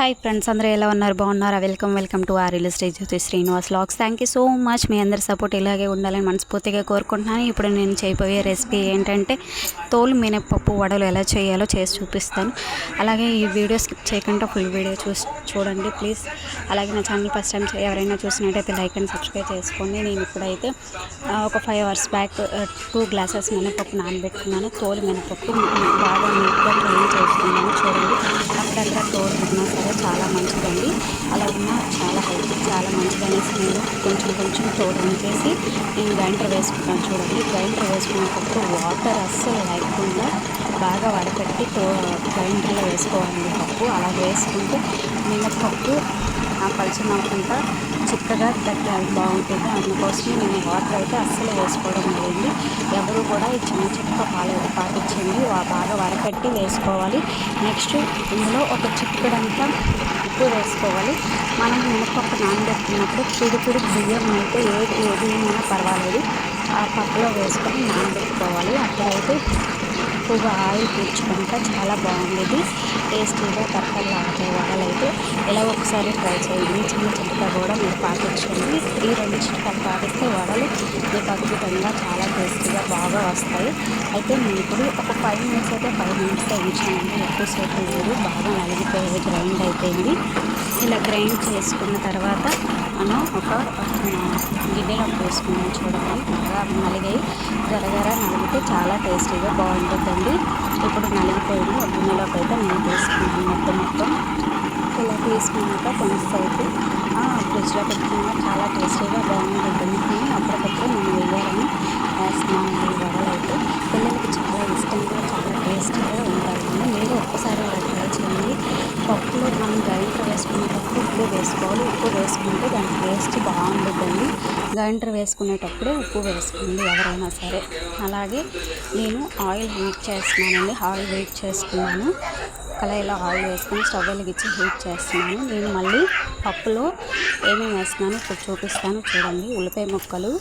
Hi friends అందరూ ఎలా ఉన్నారు? బాగున్నారా? Welcome welcome to our real stage Jyothi Srinivas logs thank you so much మీ అందరి సపోర్ట్ ఇలాగే ఉండాలని మనస్ఫూర్తిగా కోరుకుంటున్నాను. ఇప్పుడు నేను చేయబోయే రెసిపీ ఏంటంటే తోలు మినపప్పు వడలు ఎలా చేయాలో చేసి చూపిస్తాను. అలాగే ఈ వీడియో స్కిప్ చేయకుండా ఫుల్ వీడియో చూసి చూడండి ప్లీజ్ అలాగే నా ఛానల్ ఫస్ట్ టైం ఎవరైనా చూసినట్టయితే లైక్ అండ్ సబ్స్క్రైబ్ చేసుకోండి. నేను ఇప్పుడైతే ఒక five hours back two glasses మినపప్పు నానబెట్టుకున్నాను. తోలు మినపప్పు బాగా నీట్గా క్లీన్ చేసుకున్నాను చూడండి అక్కడక్కడ తోలు ఉన్నా కూడా చాలా మంచిదండి. అలా ఉన్న చాలా హెల్త్ చాలా మంచిది అనేసి నేను కొంచెం కొంచెం తోడు ఉంచేసి నేను గ్రైండర్ వేసుకుంటాను చూడండి. గ్రైండర్ వేసుకున్నప్పుడు వాటర్ అస్సలు లేకుండా బాగా వడపెట్టి తో గ్రైండర్లో వేసుకోవాలండి పప్పు అలా వేసుకుంటే మినప్పప్పు ఆ పలుచన అవ్వకుండా చిక్కగా తగ్గాలి. బాగుంటుంది. అందుకోసం నేను వాటర్ అయితే అస్సలు వేసుకోవడం లేదండి ఎవరు కూడా ఈ చిన్న చిక్క పాలు పాటించండి. బాగా వడకట్టి వేసుకోవాలి. నెక్స్ట్ ఇందులో ఒక చిక్కడంతా ఉప్పు వేసుకోవాలి. మనం మినపప్పు నానబెట్టినప్పుడు పిడి పిడి బియ్యం అయితే ఏది ఏది అయినా పర్వాలేదు. ఆ పప్పులో వేసుకొని నానబెట్టుకోవాలి. అప్పుడైతే ఎక్కువగా ఆయిల్ పీల్చుకుంటా చాలా బాగుండేది. టేస్టీగా కరకరలు ఆడే వడలు అయితే ఇలా ఒకసారి ట్రై చేయండి. చిన్న చిట్కా కూడా మీరు పాటించండి. ఈ రెండు చిట్కాలు పాటిస్తే వడలు మీకు అద్భుతంగా చాలా టేస్టీగా బాగా వస్తాయి. అయితే మీరు ఇప్పుడు ఒక ఫైవ్ మినిట్స్ అయితే ఫైవ్ మినిట్స్ ఉంచానండి. ఎక్కువసేపు మీరు బాగా నలిగిపోయే గ్రైండ్ అయిపోయింది. ఇలా గ్రైండ్ చేసుకున్న తర్వాత మనం ఒక గిన్నెలో గిన్నెలోకి వేసుకున్నాం చూడండి. బాగా నలిగాయి గరగర నలిగితే చాలా టేస్టీగా బాగుంటుందండి. ఇప్పుడు నలిగిపోయింది. ఒక గిన్నెలోకి అయితే నేను తీసుకున్నాను మొత్తం మొత్తం. ఇలా తీసుకున్నాక కొంతసేపు ఫ్రిడ్జ్లో పెట్టుకున్నా చాలా టేస్టీగా బాగుంటుంది కానీ అప్పటికప్పుడు నేను వేయాలని వేస్తున్నాను వడలు అయితే పిల్లలకి చాలా ఇష్టంగా చాలా టేస్టీగా ఉంటాయి మీరు ఒక్కసారి అలా పప్పులో మనం గ్రైండర్ వేసుకునేటప్పుడు ఉప్పు వేసుకోవాలి. ఉప్పు వేసుకుంటే దాని టేస్ట్ బాగుంటుందండి. గ్రైండర్ వేసుకునేటప్పుడే ఉప్పు వేసుకోండి ఎవరైనా సరే. అలాగే నేను ఆయిల్ హీట్ చేస్తున్నానండి. ఆయిల్ హీట్ చేసుకున్నాను. కళాయిలో ఆయిల్ వేసుకుని స్టవ్ వెలిగించి హీట్ చేస్తున్నాను. నేను మళ్ళీ పప్పులో ఏమేమి వేస్తున్నాను ఇప్పుడు చూపిస్తాను. చూడండి. ఉల్లిపాయ ముక్కలు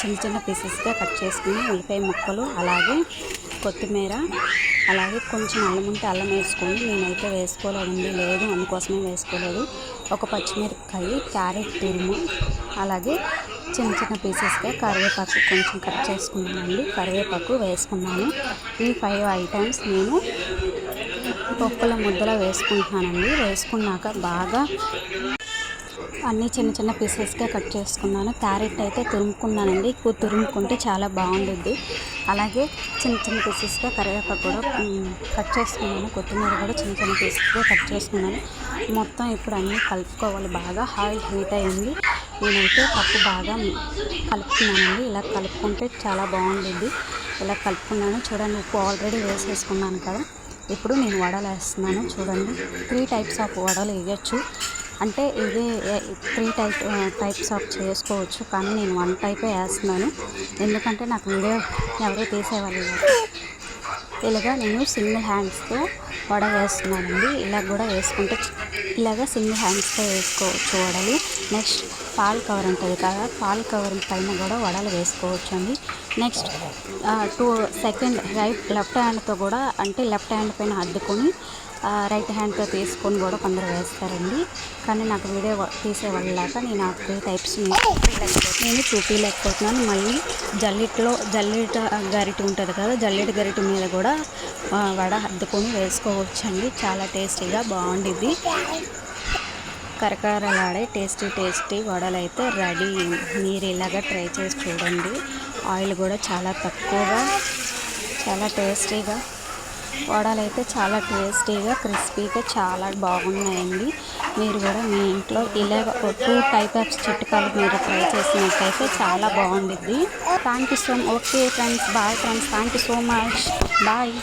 చిన్న చిన్న పీసెస్గా కట్ చేసుకుని ఉల్లిపాయ ముక్కలు అలాగే కొత్తిమీర అలాగే కొంచెం అల్లం ఉంటే అల్లం వేసుకోండి. నేనైతే వేసుకోలేదండి లేదు అందుకోసమే వేసుకోలేదు. ఒక పచ్చిమిరపకాయ క్యారెట్ తురుము అలాగే చిన్న చిన్న పీసెస్గా కరివేపాకు కొంచెం కట్ చేసుకున్నానండి. కరివేపాకు వేసుకున్నాను. ఈ ఫైవ్ ఐటమ్స్ నేను పప్పుల ముద్దలో వేసుకుంటున్నానండి. వేసుకున్నాక బాగా అన్నీ చిన్న చిన్న పీసెస్గా కట్ చేసుకున్నాను. క్యారెట్ అయితే తురుముకున్నానండి. ఎక్కువ తురుముకుంటే చాలా బాగుండుద్ది. అలాగే చిన్న చిన్న పీసెస్గా కరివేపాకు కూడా కట్ చేసుకున్నాను. కొత్తిమీర కూడా చిన్న చిన్న పీసెస్గా కట్ చేసుకున్నాను. మొత్తం ఇప్పుడు అన్నీ కలుపుకోవాలి. బాగా ఆయిల్ హీట్ అయింది. నేనైతే పప్పు బాగా కలుపుకున్నానండి ఇలా కలుపుకుంటే చాలా బాగుండుద్ది. ఇలా కలుపుకున్నాను. చూడండి ఉప్పు ఆల్రెడీ వేసేసుకున్నాను కదా. ఇప్పుడు నేను వడలు వేస్తున్నాను చూడండి త్రీ టైప్స్ ఆఫ్ వడలు వేయచ్చు. అంటే ఇది త్రీ టైప్ టైప్స్ ఆఫ్ చేసుకోవచ్చు. కానీ నేను వన్ టైపే వేస్తున్నాను. ఎందుకంటే నాకు వీడియో ఎవరు తీసేవాళ్ళు ఇలాగా నేను సింగిల్ హ్యాండ్స్తో వడ వేస్తున్నానండి. ఇలా కూడా వేసుకుంటే ఇలాగా సింగిల్ హ్యాండ్స్తో వేసుకోవచ్చు వడలు. నెక్స్ట్ పాల్ కవర్ ఉంటుంది కదా పాల్ కవర్ పైన కూడా వడలు వేసుకోవచ్చు అండి next two second right left హ్యాండ్తో కూడా అంటే లెఫ్ట్ హ్యాండ్ పైన అద్దుకొని రైట్ హ్యాండ్తో తీసుకొని కూడా కొందరు వేస్తారండి. కానీ నాకు వీడియో వ- తీసే నేను ఆ త్రీ టైప్స్ నేను చూపించలేకపోతున్నాను మళ్ళీ జల్లిట్లో జల్లిట గరిటె ఉంటుంది కదా జల్లిట గరిటి మీద కూడా వడ అద్దుకొని వేసుకోవచ్చండి. చాలా టేస్టీగా బాగుండిద్ది. కరకరలాడే టేస్టీ టేస్టీ వడలు అయితే రెడీ. మీరు ఇలాగ ట్రై చేసి చూడండి. ఆయిల్ కూడా చాలా తక్కువగా చాలా టేస్టీగా వడలు అయితే చాలా టేస్టీగా క్రిస్పీగా చాలా బాగున్నాయండి. మీరు కూడా మీ ఇంట్లో ఇలా టూ టైప్ ఆఫ్ చిట్కాలు మీరు ట్రై చేసినట్టయితే చాలా బాగుండిద్ది. Thank you so okay friends bye friends thank you so much bye